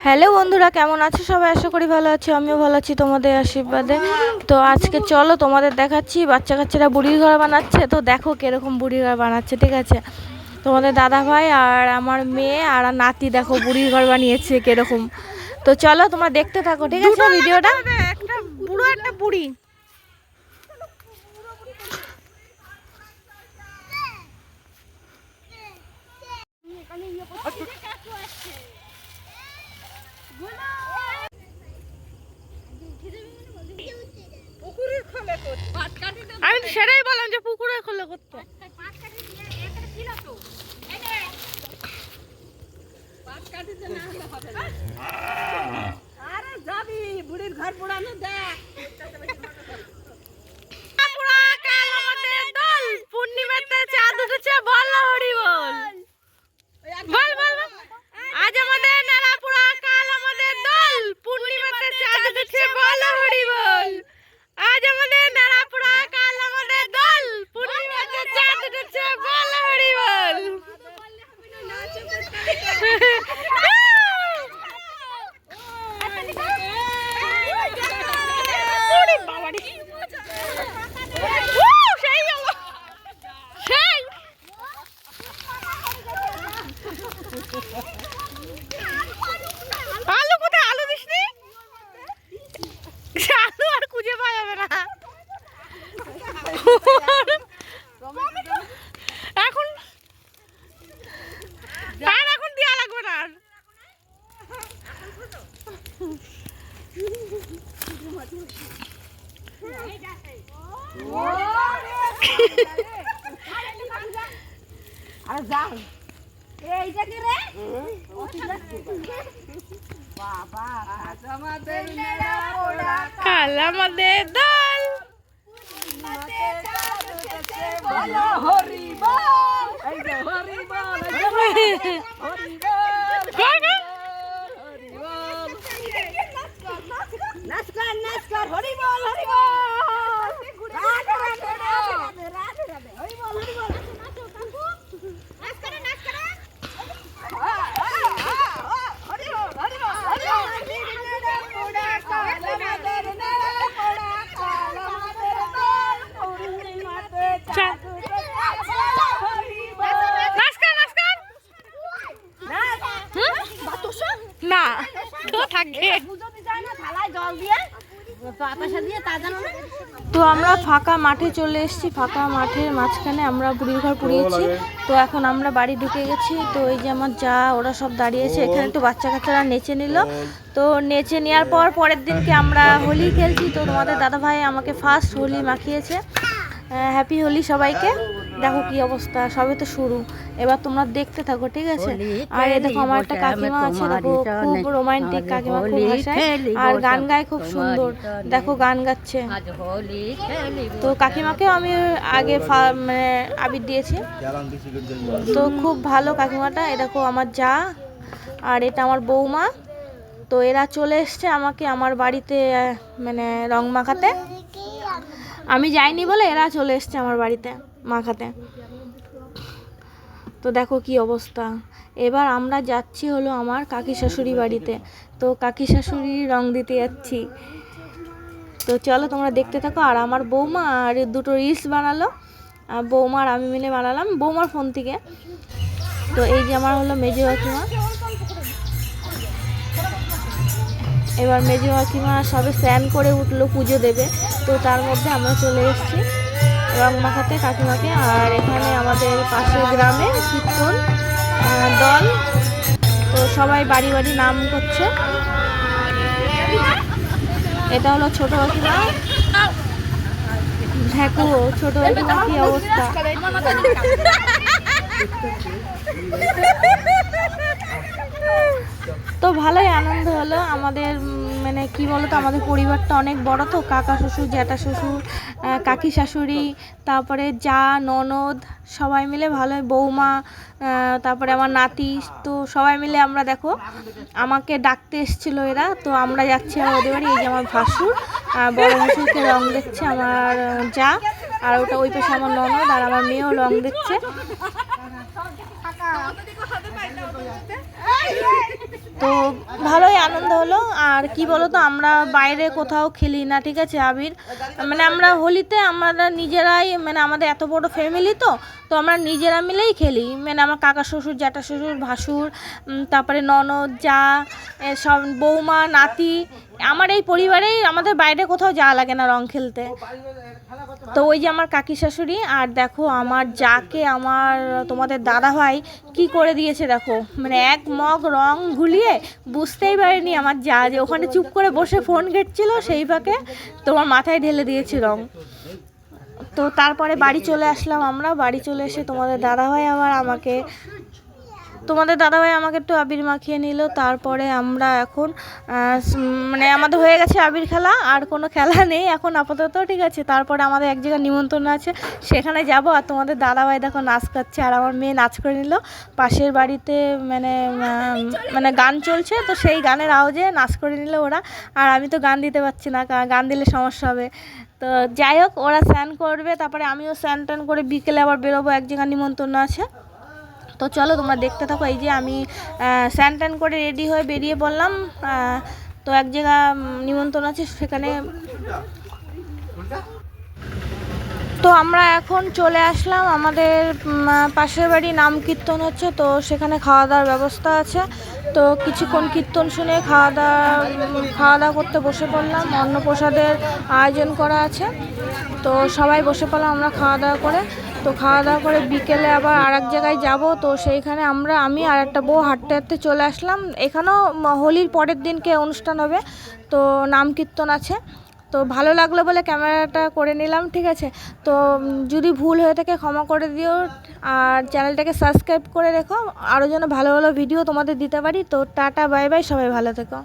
Hello বন্ধুরা কেমন আছো? সবাই আশা করি ভালো আছি আমিও ভালো আছি তোমাদের আশীর্বাদে। তো আজকে চলো তোমাদের দেখাচ্ছি বাচ্চা কাচ্চারা বুড়ির ঘর বানাচ্ছে। তো দেখো কীরকম বুড়ির ঘর বানাচ্ছে ঠিক আছে? তোমাদের দাদা ভাই আর আমার মেয়ে আর নাতি দেখো বুড়ির ঘর বানিয়েছে কীরকম। তো চলো তোমরা দেখতে থাকো ঠিক আছে? ভিডিওটা? একটা বুড়ো একটা বুড়ি আমি তো সেটাই বললাম যে পুকুরে খোলা করতে আরে যাবি বুড়ির ঘর পোড়ানো দেখ পূর্ণিমাতে চাঁদ উঠেছে বল হরি বল বল বল বল। আজ আমাদের নারাপুরা কাল আমাদের দল পূর্ণিমাতে চাঁদ উঠেছে বল হরি বল আজ আমাদের নারাপুরা কাল আমাদের দল পূর্ণিমাতে চাঁদ উঠেছে বল হরি বল ওরে বাবারে। উহ, সেই অবস্থা। সেই। আলু কোথায় আলু দিসনি সে আলু আর খুঁজে পাওয়া যাবে না এখন আর এখন দেওয়া লাগবে না আর আরে যাও। এইটা কি রে? বাবা। আজ আমাদের নেড়া পোড়া কাল আমাদের দল বলো হরি বল এই যে হরি বল হরি বল হরি বল নাচ কর নাচ কর হরি বল হরি বল রাধে রাধে রাধে রাধে রাধে হরি বল হরি বল নাচ করে নাচ করে হরি বল হরি বল হরি বল নেড়া পোড়া কাল আমাদের নেড়া পোড়া কাল আমাদের দল পূর্ণিমাতে চাঁদ উঠেছে হরি বল নাচ কর নাচ কর নাচ হুম? বাতাসা না তো থাকে পুজো দিতে হয় না থালায় জল দিয়ে বাতাসা দিয়ে তা জানো না? তো আমরা ফাঁকা মাঠে চলে এসেছি ফাঁকা মাঠের মাঝখানে আমরা বুড়ির ঘর পুড়িয়েছি তো এখন আমরা বাড়ি ঢুকে গেছি তো এই যে আমার যা ওরা সব দাঁড়িয়েছে এখানে একটু বাচ্চা কাচ্চারা নেচে নিল। তো নেচে নেওয়ার পর পরের দিনকে আমরা হোলি খেলছি। তো তোমাদের দাদা ভাই আমাকে ফার্স্ট হোলি মাখিয়েছে। হ্যাপি হোলি সবাইকে। দেখো কি অবস্থা সবে তো শুরু। এবার তোমরা দেখতে থাকো ঠিক আছে? আর এই দেখো আমার একটা কাকিমা আছে দেখো খুব রোমান্টিক কাকিমা খুব হাসায়। আর গান গায় খুব সুন্দর। দেখো গান গাচ্ছে। তো কাকিমাকেও আমি আগে মানে আবির দিয়েছি। তো খুব ভালো কাকিমাটা এ দেখো আমার যা আর এটা আমার বৌমা। তো এরা চলে এসছে আমাকে আমার বাড়িতে মানে রং মাখাতে। আমি যাইনি বলে এরা চলে এসছে আমার বাড়িতে মাখাতে। তো দেখো কি অবস্থা। এবার আমরা যাচ্ছি হলো আমার কাকি শাশুড়ি বাড়িতে। তো কাকি শাশুড়ি রং দিতে যাচ্ছি। তো চলো তোমরা দেখতে থাকো, আর আমার বৌমা আর দুটো রিলস বানালো। আর বৌমা আর আমি মিলে বানালাম বৌমার ফোন থেকে। তো এই যে আমার হলো মেজো কাকিমা। এবার মেজো কাকিমা সবে স্নান করে উঠল, পুজো দেবে। তো তার মধ্যে আমরা চলে এসেছি। রং মাখাতে কাকিমাকে। আর এখানে আমাদের পাশের গ্রামে কীর্তন দল। তো সবাই বাড়ি বাড়ি নাম করছে। এটা হলো ছোট কাকিমা। দেখো, ছোট কাকিমা কি অবস্থা। তো ভালোই আনন্দ হলো। আমাদের মানে কি বলতো, আমাদের পরিবারটা অনেক বড় তো, কাকা শ্বশুর, জ্যাঠা শ্বশুর কাকি শাশুড়ি, তারপরে যা, ননদ, সবাই মিলে ভালো বৌমা তারপরে আমার নাতি, তো সবাই মিলে আমরা দেখো, আমাকে ডাকতে এসেছিল এরা, তো আমরা যাচ্ছি ওদের বাড়ি, এই যে আমার ভাসুর বড় ভাসুরকে রং দেখছে আমার যা, আর ওটা ওই পাশে আমার ননদ আর আমার মেয়েও রং দেখছে তো ভালোই আনন্দ হলো। আর কি বলো তো আমরা বাইরে কোথাও খেলি না, ঠিক আছে, আবির? মানে আমরা হোলিতে আমরা নিজেরাই মানে আমাদের এত বড় ফ্যামিলি তো তো আমরা নিজেরা মিলেই খেলি। মানে আমার কাকা শ্বশুর, জ্যাঠা শ্বশুর, ভাসুর তারপরে ননদ, যা সব বৌমা, নাতি, আমার এই পরিবারেই আমাদের বাইরে কোথাও যাওয়া লাগে না রং খেলতে। তো ওই যে আমার কাকি শাশুড়ি, আর দেখো আমার যাকে আমার তোমাদের দাদা ভাই কি করে দিয়েছে দেখো মানে এক মগ রং গুলিয়ে বুঝতেই পারিনি আমার যা যে ওখানে চুপ করে বসে ফোন ঘেটছিল সেই ফাঁকে তোমার মাথায় ঢেলে দিয়েছে রং। তো তারপরে বাড়ি চলে আসলাম আমরা, বাড়ি চলে এসে তোমাদের দাদাভাই আবার আমাকে তোমাদের দাদাভাই আমাকে একটু আবির মাখিয়ে নিল, তারপরে আমরা এখন মানে আমাদের হয়ে গেছে আবির খেলা, আর কোনো খেলা নেই, এখন আপাতত ঠিক আছে। তারপরে আমাদের এক জায়গায় নিমন্ত্রণ আছে, সেখানে যাব, আর তোমাদের দাদাভাই দেখো নাচ করছে আর আমার মেয়ে নাচ করে নিল। পাশের বাড়িতে মানে মানে গান চলছে, তো সেই গানের আওয়াজে নাচ করে নিল ওরা। আর আমি তো গান দিতে পারছি না গান দিলে সমস্যা হবে। তো যাই হোক, ওরা স্নান করবে, তারপরে আমিও স্নান টান করে বিকেলে আবার বেরোবো, এক জায়গায় নিমন্ত্রণ আছে। তো চলো তোমরা দেখতে থাকো, এই যে আমি স্যান ট্যান করে রেডি হয়ে বেরিয়ে পড়লাম। তো এক জায়গা নিমন্ত্রণ আছে সেখানে তো আমরা এখন চলে আসলাম। আমাদের পাশের বাড়ি নাম কীর্তন হচ্ছে, তো সেখানে খাওয়া দাওয়ার ব্যবস্থা আছে। তো কিছুক্ষণ কীর্তন শুনে খাওয়া দাওয়া খাওয়া দাওয়া করতে বসে পড়লাম। অন্নপ্রসাদের আয়োজন করা আছে। তো সবাই বসে পড়লাম আমরা খাওয়া দাওয়া করে। তো খাওয়া দাওয়া করে বিকেলে আবার আর এক জায়গায় যাব। তো সেইখানে আমরা, আমি আর একটা বউ হাঁটতে হাঁটতে চলে আসলাম। এখানেও হোলির পরের দিনকে অনুষ্ঠান হবে। তো নাম কীর্তন আছে। তো ভালো লাগল বলে ক্যামেরাটা করে নিলাম, ঠিক আছে? তো যদি ভুল হয়ে থাকে ক্ষমা করে দিও, আর চ্যানেলটাকে সাবস্ক্রাইব করে রেখো। আরও যেন ভালো ভালো ভিডিও তোমাদের দিতে পারি। তো টাটা, বাই বাই, সবাই ভালো থেকো।